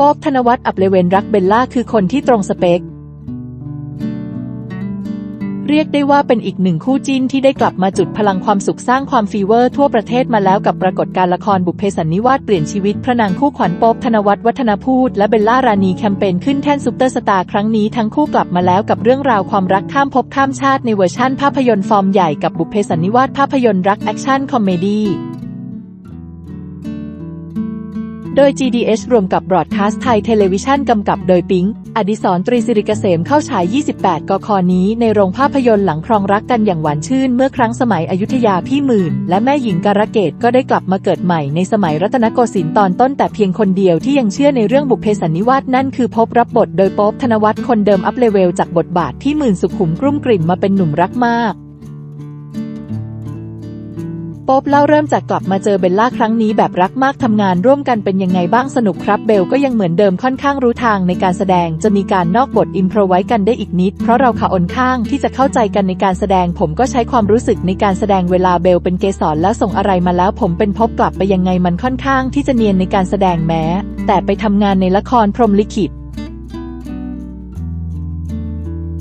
ป๊บธนวัฒน์อับเลเวนรักเบลล่าคือคนที่ตรงสเปค เรียกได้ว่าเป็นอีกหนึ่งคู่จิ้นที่ได้กลับมาจุดพลังความสุขสร้างความฟีเวอร์ทั่วประเทศมาแล้วกับปรากฏการละครบุพเพสันนิวาสเปลี่ยนชีวิตพระนางคู่ขวัญป๊บธนวัฒน์วัฒนพูดและเบลล่ารานีแคมเปญขึ้นแท่นซุปเปอร์สตาร์ครั้งนี้ทั้งคู่กลับมาแล้วกับเรื่องราวความรักข้ามภพข้ามชาติในเวอร์ชั่นภาพยนตร์ฟอร์มใหญ่กับบุพเพสันนิวาสภาพยนตร์รักแอคชั่นคอมเมดี้ โดย GDS รวมกับบรอดคาสต์ไทยเทเลวิชันกำกับโดยปิง อดิศรตรีสิริเกษมเข้าฉาย 28 กคนี้ในโรงภาพยนตร์หลังครองรักกันอย่างหวานชื่น เมื่อครั้งสมัยอยุธยาพี่หมื่น และแม่หญิงการะเกดก็ได้กลับมาเกิดใหม่ในสมัยรัตนโกสินทร์ตอนต้นแต่เพียงคนเดียวที่ยังเชื่อในเรื่องบุพเพสันนิวาสนั่นคือพบรับบทโดยโป๊บธนวัฒน์คนเดิมอัพเลเวลจากบทบาทที่หมื่นสุขุมกรุ่มกริ่มมาเป็นหนุ่มรักมาก ป๊บเล่าเริ่มจากกลับมาเจอเบลล่าครั้งนี้แบบรักมากทำงานร่วมกันเป็นยังไงบ้างสนุกครับเบลก็ยังเหมือนเดิมค่อนข้างรู้ทางในการแสดงจะมีการนอกบทอิมพรไว้กันได้อีกนิด เพราะเราขาอนข้างที่จะเข้าใจกันในการแสดงผมก็ใช้ความรู้สึกในการแสดงเวลาเบลเป็นเกสรแล้วส่งอะไรมาแล้วผมเป็นพบกลับไปยังไงมันค่อนข้างที่จะเนียนในการแสดงแม้ แต่ไปทำงานในละครพรมลิขิต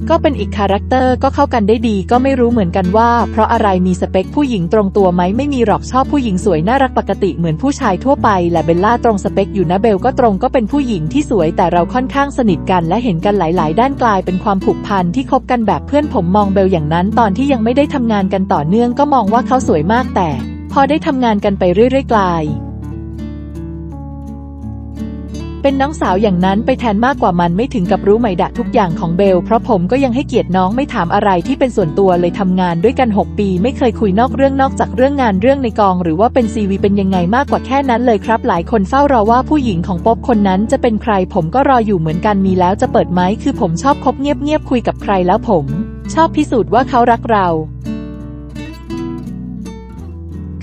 ก็เป็นอีกคาแรคเตอร์ก็เข้ากันได้ดีก็ไม่รู้เหมือนกันว่า เพราะอะไรมีสเปคผู้หญิงตรงตัวไหมไม่มีหรอกชอบผู้หญิงสวยน่ารักปกติเหมือนผู้ชายทั่วไปและเบลล่าตรงสเปคอยู่นะเบลก็ตรงก็เป็นผู้หญิงที่สวยแต่เราค่อนข้างสนิทกันและเห็นกันหลาย ๆ ด้านกลายเป็นความผูกพันที่คบกันแบบเพื่อนผมมองเบลอย่างนั้น ตอนที่ยังไม่ได้ทำงานกันต่อเนื่องก็มองว่าเขาสวยมากแต่ พอได้ทำงานกันไปเรื่อย ๆ กลาย เป็นน้องสาวอย่างนั้นไปแทนมากกว่ามันไม่ถึงกับรู้ไหมดะทุกอย่างของเบล เพราะผมก็ยังให้เกียรติน้องไม่ถามอะไรที่เป็นส่วนตัวเลยทำงานด้วยกัน 6 ปี ไม่เคยคุยนอกเรื่องนอกจากเรื่องงานเรื่องในกอง หรือว่าเป็นซีวีเป็นยังไงมากกว่าแค่นั้นเลยครับ หลายคนเฝ้ารอว่าผู้หญิงของป๊อบคนนั้นจะเป็นใคร ผมก็รออยู่เหมือนกันมีแล้วจะเปิดไหมคือผมชอบคบเงียบๆคุยกับใครแล้วผม ชอบพิสูจน์ว่าเขารักเรา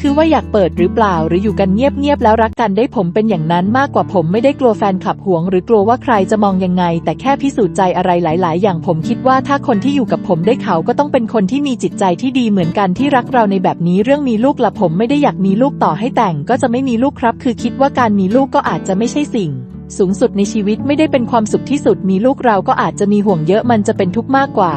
คือว่าอยากเปิดหรือเปล่าหรืออยู่กันเงียบๆแล้วรักกันได้ผมเป็นอย่างนั้นมากกว่าผมไม่ได้กลัวแฟนคลับหวง หรือกลัวว่าใครจะมองยังไง แต่แค่พิสูจน์ใจอะไรหลาย ๆ อย่างผมคิดว่าถ้าคนที่อยู่กับผมได้เขาก็ต้องเป็นคนที่มีจิตใจที่ดีเหมือนกันที่รักเราในแบบนี้เรื่องมีลูกละผมไม่ได้อยากมีลูกต่อให้แต่ง ก็จะไม่มีลูกครับ คือคิดว่าการมีลูกก็อาจจะไม่ใช่สิ่งสูงสุดในชีวิตไม่ได้เป็นความสุขที่สุดมีลูกเราก็อาจจะมีห่วงเยอะมันจะเป็นทุกข์มากกว่า